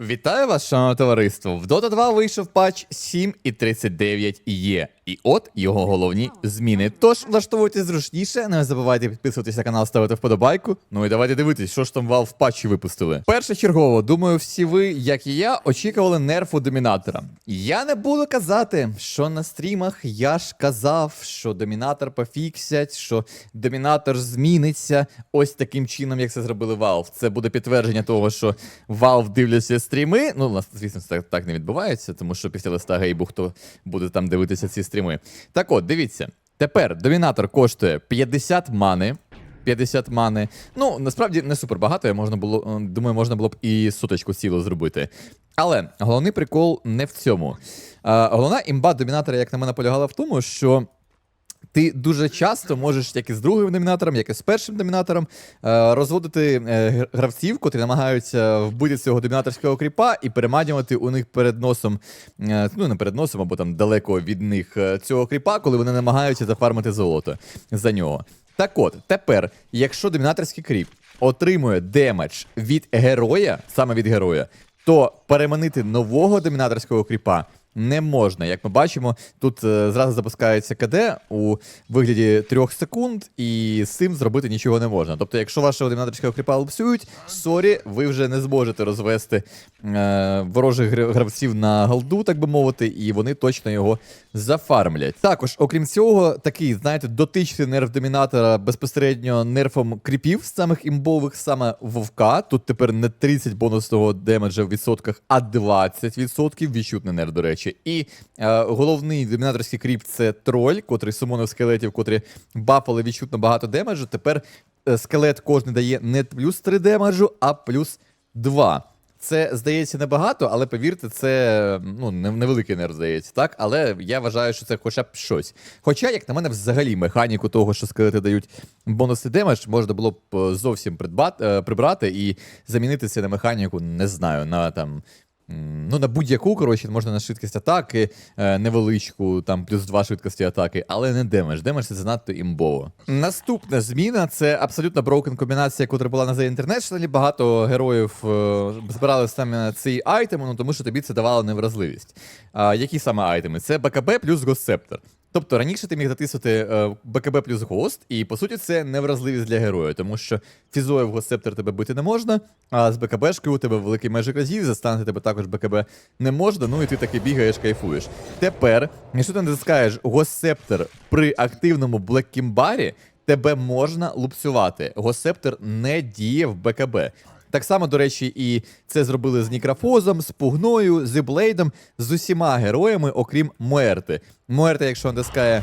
Вітаю вас, шановне товариство! В Dota 2 вийшов патч 7.39 є. І от його головні зміни. Тож влаштовуйтесь зручніше, не забувайте підписуватись на канал, ставити вподобайку. Ну і давайте дивитись, що ж там Valve патчі випустили. Першочергово, думаю, всі ви, як і я, очікували нерфу домінатора. Я не буду казати, що на стрімах я ж казав, що домінатор пофіксять, що домінатор зміниться ось таким чином, як це зробили Valve. Це буде підтвердження того, що Valve дивляться стріми. Ну, звісно, це так не відбувається, тому що після листа гейбу хто буде там дивитися ці стріми. Так от, дивіться, тепер домінатор коштує 50 мани. 50 мани. Ну, насправді не супер багато, я можна було, е, думаю, можна було б і суточку цілу зробити. Але головний прикол не в цьому. А, головна імба домінатора, як на мене, полягала в тому, що ти дуже часто можеш, як і з другим домінатором, як і з першим домінатором, е, розводити е, гравців, котрі намагаються вбити цього домінаторського кріпа і переманювати у них перед носом, е, ну не перед носом, або там далеко від них цього кріпа, коли вони намагаються зафармити золото за нього. Так от, тепер, якщо домінаторський кріп отримує демедж від героя, саме від героя, то переманити нового домінаторського кріпа не можна. Як ми бачимо, тут е, зразу запускається КД у вигляді трьох секунд, і з цим зробити нічого не можна. Тобто, якщо вашого домінаторського кріпа лупсують, сорі, ви вже не зможете розвести е, ворожих гравців на голду, так би мовити, і вони точно його зафармлять. Також, окрім цього, такий, знаєте, дотичний нерв домінатора безпосередньо нерфом кріпів самих імбових, саме вовка. Тут тепер не 30 бонусного демеджа в відсотках, а 20% відчутний нерв, до речі. І е, головний домінаторський кріп це троль, котрий сумонив скелетів, котрі бафали відчутно багато демеджу. Тепер е, скелет кожний дає не плюс 3 демеджу, а плюс 2. Це здається небагато, але повірте, це ну невеликий нерв здається, так? Але я вважаю, що це хоча б щось. Хоча, як на мене, взагалі механіку того, що скелети дають бонуси демедж, можна було б е, зовсім придбати, е, прибрати і замінити це на механіку, не знаю, на там. Ну, на будь-яку, коротше, можна на швидкість атаки, е, невеличку, там плюс два швидкості атаки, але не демедж. Демедж це занадто імбово. Наступна зміна це абсолютно брокен комбінація, яка була на The International. Багато героїв е, збирали саме цей айтем, ну тому що тобі це давало невразливість. А, які саме айтеми? Це БКБ плюс Госсептор. Тобто раніше ти міг затиснути е, БКБ плюс гост, і по суті це невразливість для героя, тому що фізою в госсептор тебе бити не можна, а з БКБшкою у тебе великий межик разів, застанути тебе також БКБ не можна, ну і ти таки бігаєш, кайфуєш. Тепер, якщо ти натискаєш госсептор при активному блеккімбарі, тебе можна лупцювати. Госсептор не діє в БКБ. Так само, до речі, і це зробили з Нікрофозом, з Пугною, з Блейдом, з усіма героями, окрім Муерти. Муерта, якщо натискає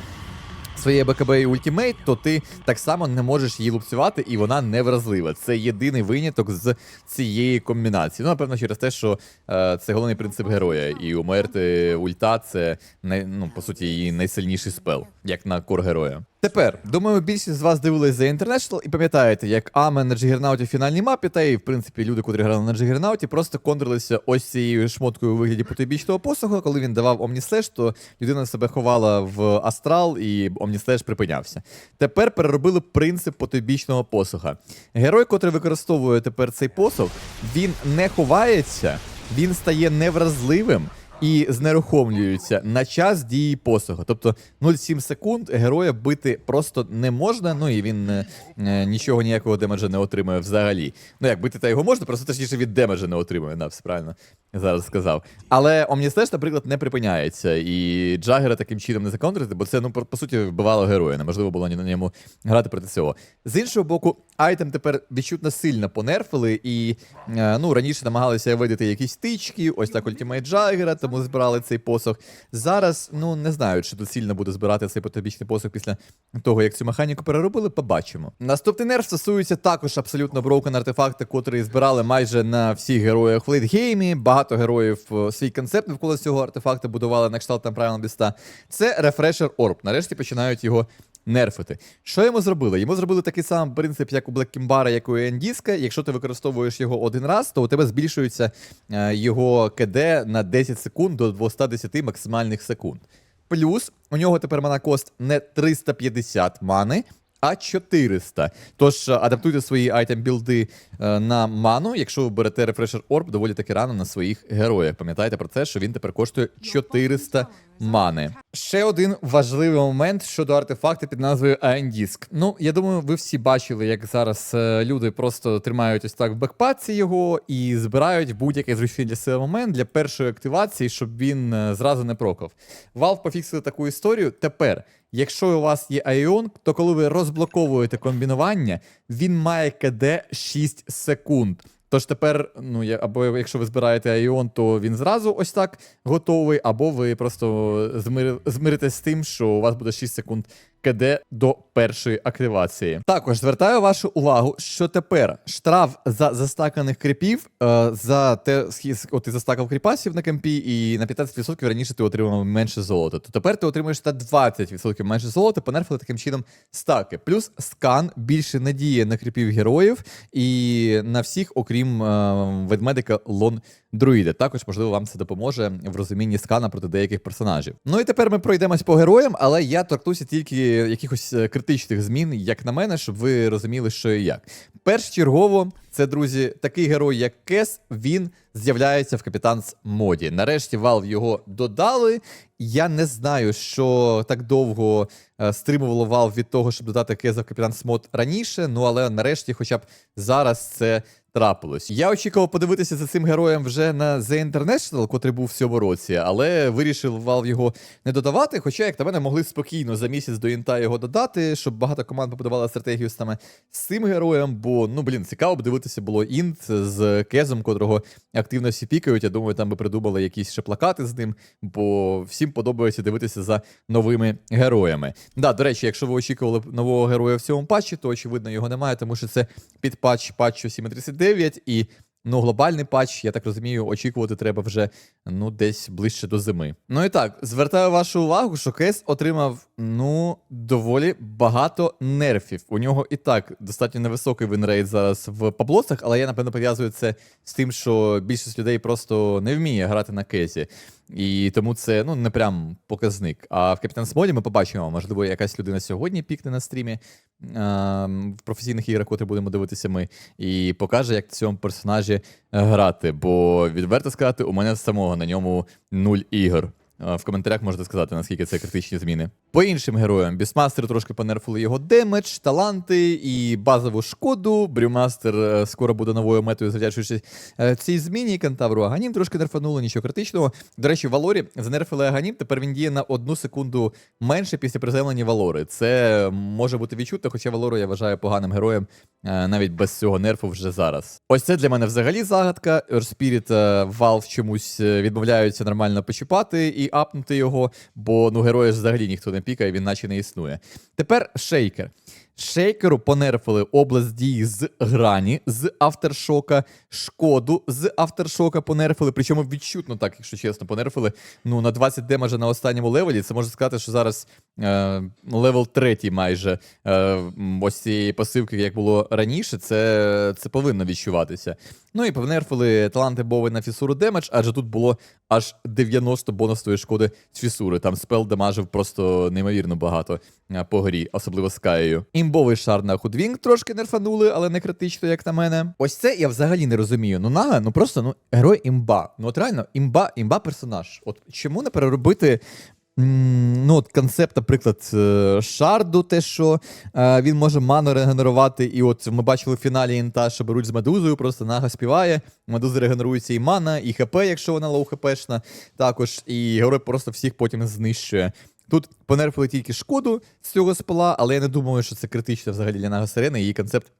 своє БКБ і ультимейт, то ти так само не можеш її лупцювати, і вона невразлива. Це єдиний виняток з цієї комбінації. Ну, напевно, через те, що е, це головний принцип героя. І у Мерти ульта це ну, по суті її найсильніший спел, як на кор героя. Тепер, думаю, більшість з вас дивились за International і пам'ятаєте, як Аме на Джигернауті в фінальній мапі, та і в принципі люди, котрі грали на Джигернауті, просто контрилися ось цією шмоткою у вигляді потойбічного посоху. Коли він давав Омніслеш, то людина себе ховала в астрал і Омніслеш припинявся. Тепер переробили принцип потойбічного посоха. Герой, котрий використовує тепер цей посох, він не ховається, він стає невразливим і знерухомлюються на час дії посоху. Тобто 0,7 секунд героя бити просто не можна, ну і він е, е, нічого ніякого демеджа не отримує взагалі. Ну як бити та його можна, просто точніше від демеджа не отримує. Да, все правильно зараз сказав. Але Омніслеш, наприклад, не припиняється, і Джагера таким чином не законтрити, бо це ну по, суті вбивало героя. Неможливо було ні на ньому грати проти цього. З іншого боку, айтем тепер відчутно сильно понерфили, і е, ну раніше намагалися видати якісь тички, ось так ультимейт Джагера, тому збирали цей посох. Зараз ну не знаю, чи доцільно буде збирати цей потобічний посох після того, як цю механіку переробили, побачимо. Наступний нерв стосується також абсолютно броукен артефакти, котрі збирали майже на всіх героях в лейтгеймі. Багато героїв е, свій концепт навколо цього артефакту будували на кшталт там правильно біста. Це Refresher Orb. Нарешті починають його нерфити. Що йому зробили? Йому зробили такий самий принцип, як у Black Kimbara, як у Ендіска. Якщо ти використовуєш його один раз, то у тебе збільшується е, його КД на 10 секунд до 210 максимальних секунд. Плюс у нього тепер манакост не 350 мани, а 400. Тож е, адаптуйте свої айтем-білди е, на ману, якщо ви берете Refresher Orb доволі таки рано на своїх героях. Пам'ятайте про це, що він тепер коштує 400 мани. Ще один важливий момент щодо артефакту під назвою Disk. Ну, я думаю, ви всі бачили, як зараз е, люди просто тримають ось так в бекпаці його і збирають будь-який зручний для себе момент для першої активації, щоб він е, зразу не прокав. Valve пофіксили таку історію. Тепер, якщо у вас є Айон, то коли ви розблоковуєте комбінування, він має КД 6 секунд. Тож тепер, ну я або якщо ви збираєте Айон, то він зразу ось так готовий, або ви просто змир... змиритесь з тим, що у вас буде 6 секунд КД до першої активації. Також звертаю вашу увагу, що тепер штраф за застаканих кріпів е, за те, от ти застакав кріпасів на кемпі, і на 15% раніше ти отримав менше золота. То тепер ти отримуєш на 20% менше золота, понерфили таким чином стаки. Плюс скан більше не діє на кріпів героїв і на всіх, окрім е, ведмедика Лон Друїда. Також, можливо, вам це допоможе в розумінні скана проти деяких персонажів. Ну і тепер ми пройдемось по героям, але я торкнуся тільки якихось е, критичних змін, як на мене, щоб ви розуміли, що і як. Першочергово, це друзі, такий герой, як Кес, він з'являється в капітанс моді. Нарешті Valve його додали. Я не знаю, що так довго е, стримувало Valve від того, щоб додати Кеза в капітанс мод раніше. Ну але нарешті, хоча б зараз це трапилось. Я очікував подивитися за цим героєм вже на The International, котрий був в цьому році, але вирішив його не додавати. Хоча, як на мене, могли спокійно за місяць до інта його додати, щоб багато команд побудували стратегію саме з цим героєм. Бо ну блін, цікаво б дивитися було інт з Кезом, котрого активно всі пікають. Я думаю, там би придумали якісь ще плакати з ним, бо всім подобається дивитися за новими героями. Да, до речі, якщо ви очікували нового героя в цьому патчі, то очевидно його немає, тому що це під патч патчу 7.39 і. Ну, глобальний патч, я так розумію, очікувати треба вже ну десь ближче до зими. Ну і так, звертаю вашу увагу, що Кес отримав ну доволі багато нерфів. У нього і так достатньо невисокий винрейт зараз в паблосах, але я напевно пов'язую це з тим, що більшість людей просто не вміє грати на Кезі. І тому це ну не прям показник. А в Капітан Смолі ми побачимо, можливо, якась людина сьогодні пікне на стрімі ем, в професійних іграх, котрі будемо дивитися ми, і покаже, як цьому персонажі грати. Бо відверто сказати, у мене самого на ньому нуль ігор. Е, В коментарях можете сказати, наскільки це критичні зміни. По іншим героям, Бісмастер трошки понерфили його демедж, таланти і базову шкоду. Брюмастер е, скоро буде новою метою, завдячуючи е, цій зміні. Кентавру Аганім трошки нерфанули, нічого критичного. До речі, Валорі занерфили Аганім, тепер він діє на одну секунду менше після приземлення Валори. Це може бути відчутно, хоча Валору я вважаю поганим героєм навіть без цього нерфу вже зараз. Ось це для мене взагалі загадка. Earth Spirit Valve чомусь відмовляються нормально почіпати і апнути його, бо ну героя взагалі ніхто не пікає, він наче не існує. Тепер шейкер. Шейкеру понерфили область дії з грані, з авторшока, шкоду з авторшока понерфили. Причому відчутно так, якщо чесно, понерфили. Ну, на 20 демеджа на останньому левелі. Це можна сказати, що зараз е, левел третій майже е, ось цієї пасивки, як було раніше, це, це повинно відчуватися. Ну і понерфили таланти Бови на фісуру демедж, адже тут було аж 90 бонусної шкоди з фісури. Там спел демажив просто неймовірно багато е, по грі, особливо з Каєю. Імбовий шар на Худвінг трошки нерфанули, але не критично, як на мене. Ось це я взагалі не розумію. Ну нага, ну просто ну герой імба. Ну от реально, імба, імба персонаж. От чому не переробити Ну, от концепт, наприклад, е, шарду, те, що е, він може ману регенерувати. І от ми бачили в фіналі інта, що беруть з медузою, просто нага співає. Медуза регенерується і мана, і ХП, якщо вона лоу хпшна, також, і герой просто всіх потім знищує. Тут понерфили тільки шкоду з цього спала, але я не думаю, що це критично взагалі для Нага Сирени. Її концепт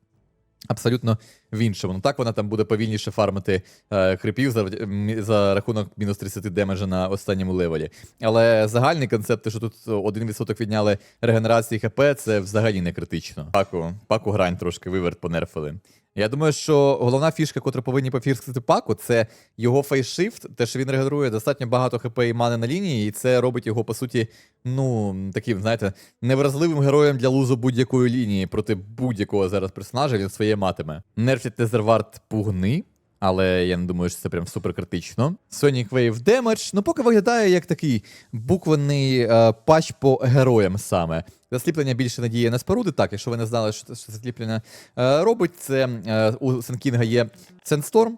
абсолютно в іншому. Ну так вона там буде повільніше фармити е, крипів за, за рахунок мінус 30 демеджа на останньому левелі. Але загальний концепт, що тут 1% відняли регенерації ХП, це взагалі не критично. Паку, паку грань трошки виверт понерфили. Я думаю, що головна фішка, яку повинні пофіксити паку, це його фейшифт, те, що він регенерує достатньо багато хп і мани на лінії, і це робить його, по суті, ну, таким, знаєте, невразливим героєм для лузу будь-якої лінії проти будь-якого зараз персонажа він своє матиме. Нерфять Тезервард пугни. Але я не думаю, що це прям супер критично. Sonic Wave Damage, ну поки виглядає як такий буквений е, патч по героям саме. Засліплення більше надіє на споруди. Так, якщо ви не знали, що, що засліплення е, робить, це е, у Сенкінга є Sandstorm.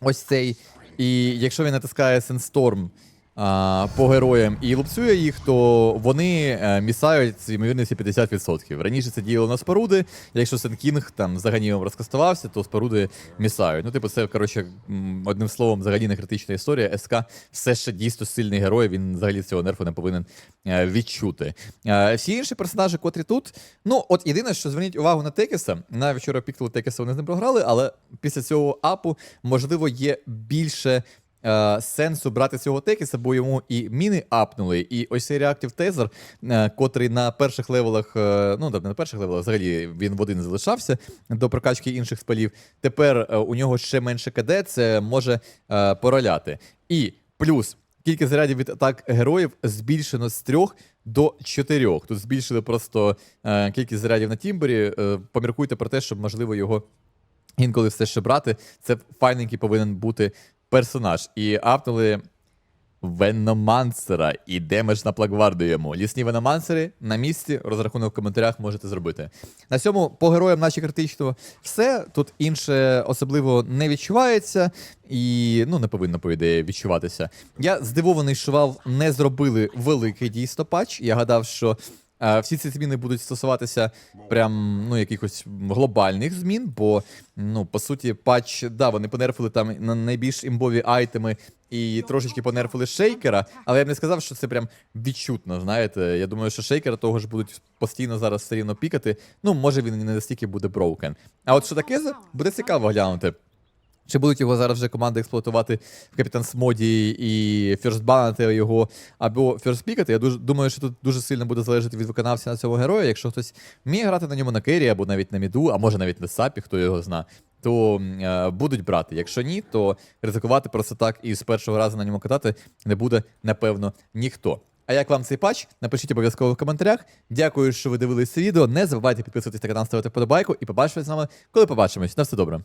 Ось цей. І якщо він натискає Sandstorm по героям і лупцює їх, то вони е, місають з ймовірністю 50%. Раніше це діяло на споруди. Якщо Сенкінг там за ганівом розкастувався, то споруди місають. Ну, типу, це, коротше, одним словом, взагалі не критична історія. СК все ще дійсно сильний герой, він взагалі цього нерфу не повинен е, відчути. Е, всі інші персонажі, котрі тут. Ну, от єдине, що зверніть увагу на Текіса. Навіть вчора пікнули Текіса, вони з ним програли, але після цього апу, можливо, є більше. Е, Сенсу брати цього текіса, бо йому і міни апнули, і ось цей реактив тезер, е, котрий на перших левелах, е, ну не на перших левелах, взагалі він в один залишався до прокачки інших спалів. Тепер е, у нього ще менше КД, це може пороляти. І плюс кількість зарядів від атак героїв збільшено з трьох до чотирьох. Тут збільшили просто е, кількість зарядів на Тімбері. Е, поміркуйте про те, щоб можливо його інколи все ще брати. Це файненький повинен бути персонаж. І апнули Веномансера і демедж на плагварду йому. Лісні веномансери на місці. Розрахунок в коментарях можете зробити. На цьому по героям наші критично все. Тут інше особливо не відчувається і ну не повинно, по ідеї, відчуватися. Я здивований, що Valve не зробили великий дійсно патч. Я гадав, що. Е, Всі ці зміни будуть стосуватися прям ну якихось глобальних змін, бо ну по суті, патч, да, вони понерфили там на найбільш імбові айтеми і трошечки понерфили шейкера, але я б не сказав, що це прям відчутно. Знаєте, я думаю, що шейкера того ж будуть постійно зараз все рівно пікати. Ну, може він не настільки буде броукен. А от що таке буде цікаво глянути. Чи будуть його зараз вже команди експлуатувати в Капітан моді і ферстбанити його або ферстпікати? Я дуже думаю, що тут дуже сильно буде залежати від виконавця на цього героя. Якщо хтось вміє грати на ньому на кері або навіть на міду, а може навіть на сапі, хто його зна, то е, будуть брати. Якщо ні, то ризикувати просто так і з першого разу на ньому катати не буде, напевно, ніхто. А як вам цей патч? Напишіть обов'язково в коментарях. Дякую, що ви дивились це відео. Не забувайте підписуватись на канал, ставити вподобайку і побачимось з нами, коли побачимось. На все добре.